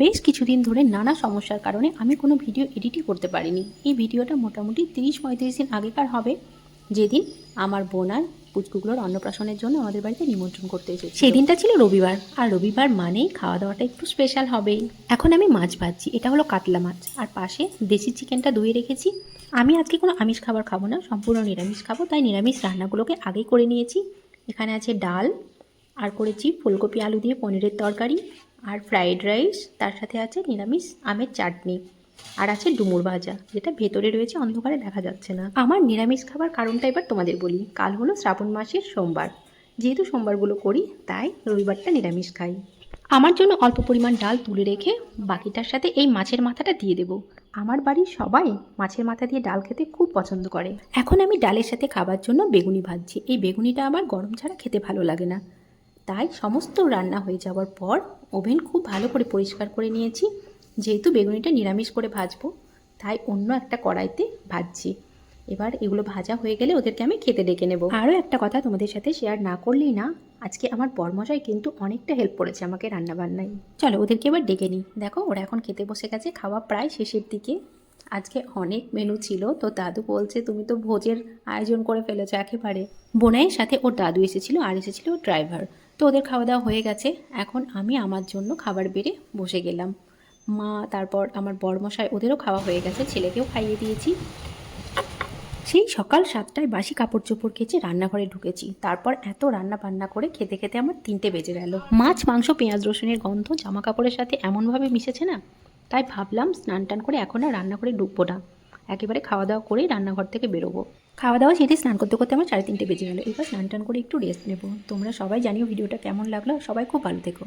বেশ কিছুদিন ধরে নানা সমস্যার কারণে আমি কোনো ভিডিও এডিটই করতে পারিনি। এই ভিডিওটা মোটামুটি তিরিশ পঁয়ত্রিশ দিন আগেকার হবে। যেদিন আমার বোনার পুচকুগুলোর অন্নপ্রাশনের জন্য আমাদের বাড়িতে নিমন্ত্রণ করতে এসেছে সেই দিনটা ছিল রবিবার, আর রবিবার মানেই খাওয়া দাওয়াটা একটু স্পেশাল হবেই এখন আমি মাছ ভাজছি, এটা হলো কাতলা মাছ। আর পাশে দেশি চিকেনটা ধুয়ে রেখেছি। আমি আজকে কোনো আমিষ খাবার খাব না, সম্পূর্ণ নিরামিষ খাব, তাই নিরামিষ রান্নাগুলোকে আগেই করে নিয়েছি। এখানে আছে ডাল, আর করেছি ফুলকপি, আলু দিয়ে পনিরের তরকারি। আর ফ্রাইড রাইস তার সাথে আছে নিরামিষ আমের চাটনি। আর আছে ডুমুর ভাজা, যেটা ভেতরে রয়েছে, অন্ধকারে দেখা যাচ্ছে না। আমার নিরামিষ খাবার কারণটা এবার তোমাদের বলি। কাল হলো শ্রাবণ মাসের সোমবার। যেহেতু সোমবারগুলো করি, তাই রবিবারটা নিরামিষ খাই। আমার জন্য অল্প পরিমাণ ডাল তুলে রেখে বাকিটার সাথে এই মাছের মাথাটা দিয়ে দেবো। আমার বাড়ির সবাই মাছের মাথা দিয়ে ডাল খেতে খুব পছন্দ করে। এখন আমি ডালের সাথে খাবার জন্য বেগুনি ভাজছি। এই বেগুনিটা আমার গরম ছাড়া খেতে ভালো লাগে না। তাই সমস্ত রান্না হয়ে যাওয়ার পর ওভেন খুব ভালো করে পরিষ্কার করে নিয়েছি। যেহেতু বেগুনিটা নিরামিষ করে ভাজবো, তাই অন্য একটা কড়াইতে ভাজছি। এবার এগুলো ভাজা হয়ে গেলে ওদেরকে আমি খেতে ডেকে নেব। আরও একটা কথা তোমাদের সাথে শেয়ার না করলেই না, আজকে আমার বর্মশাই কিন্তু অনেকটা হেল্প করেছে আমাকে রান্না বান্নায় চলো ওদেরকে এবার ডেকে নিই। দেখো, ওরা এখন খেতে বসে গেছে, খাওয়া প্রায় শেষের দিকে। আজকে অনেক মেনু ছিল, তো দাদু বলছে, তুমি তো ভোজের আয়োজন করে ফেলেছো একেবারে। বোনাইয়ের সাথে ওর দাদু এসেছিল, আর এসেছিল ড্রাইভার তো ওদের খাওয়া দাওয়া হয়ে গেছে। এখন আমি আমার জন্য খাবার বেড়ে বসে গেলাম। মা, তারপর আমার বড়মশাই ওদেরও খাওয়া হয়ে গেছে, ছেলেকেও খাইয়ে দিয়েছি। সেই সকাল সাতটায় বাসি কাপড় চোপড় কেচে রান্নাঘরে ঢুকেছি। তারপর এত রান্না বান্না করে খেতে খেতে আমার তিনটে বেজে গেল। মাছ, মাংস, পেঁয়াজ, রসুনের গন্ধ জামা কাপড়ের সাথে এমনভাবে মিশেছে না? তাই ভাবলাম স্নান টান করে এখন আর রান্না করে ঢুকবো না। একেবারে খাওয়া দাওয়া করেই রান্নাঘর থেকে বেরোবো। খাওয়া দাওয়া সেটি স্নান করতে করতে আমার সাড়ে তিনটে বেজে গেলো। এবার স্নান টান করে একটু রেস্ট নেব। তোমরা সবাই জানিও ভিডিওটা কেমন লাগল। সবাই খুব ভালো থেকো।